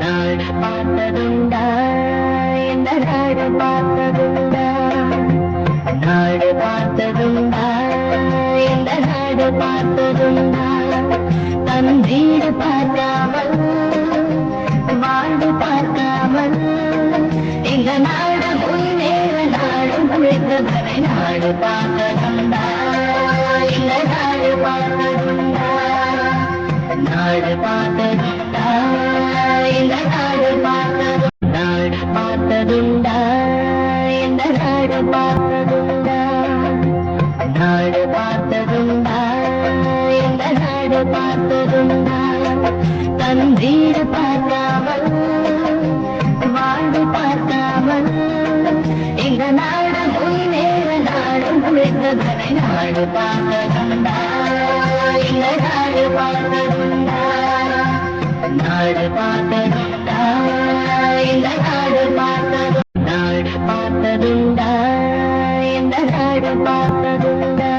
நாள் பார்த்ததுண்டா? இந்த நாடு பார்த்ததுண்டா? நாடு பார்த்ததுண்டா? இந்த நாடு பார்த்ததுண்டா? தன் வீடு பார்க்காமல் வாழ்வு பார்க்காமல் இந்த நாடு முன்னேற நாடு முழுக்கதனை நாடு பார்த்ததுண்டா? இந்த நாடு பார்த்ததுண்டா? நாடு பார்த்ததுண்டா? இந்த நாடு பார்த்தது நாடு பார்த்ததுண்டா இந்த நாடு பார்த்ததுண்டா நாடு பார்த்ததுண்டா இந்த நாடு பார்த்ததுண்டா தன் வீடு பார்க்காமல் வாழ்வு பார்க்காமல் இந்த நாடு முன்னேற நாடு முழுக்கதனை நாடு பார்த்ததுண்டா இந்த நாடு பார்த்ததுண்டா இந்த நாடு பார்த்தது நாடு பார்த்ததுண்டா இந்த நாடு பார்த்ததுண்டா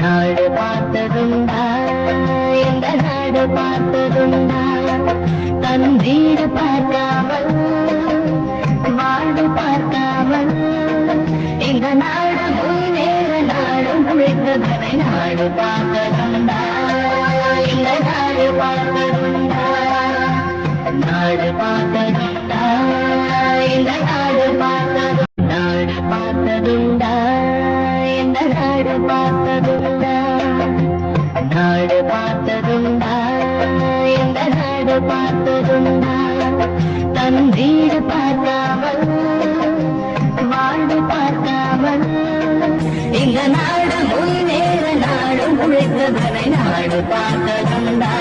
நாடு பார்த்ததுண்டா இந்த நாடு பார்த்ததுண்டா தன் வீடு பார்க்காமல் வாழ்வு பார்க்காமல் இந்த நாடு முன்னேற நாடு நாடு பார்த்ததுண்டா இந்த நாடு பார்த்ததுண்டா. நாடு பார்த்ததுண்டா இந்த நாடு பார்த்தது நாடு பார்த்ததுண்டா இந்த நாடு பார்த்ததுண்டா நாடு பார்த்ததுண்டா இந்த நாடு பார்த்ததுண்டா தன் வீடு பார்க்காமல் வாழ்வு பார்க்காமல் இந்த நாடு முன்னேற நாடு முழுக்கதனை நாடு பார்த்ததுண்டா.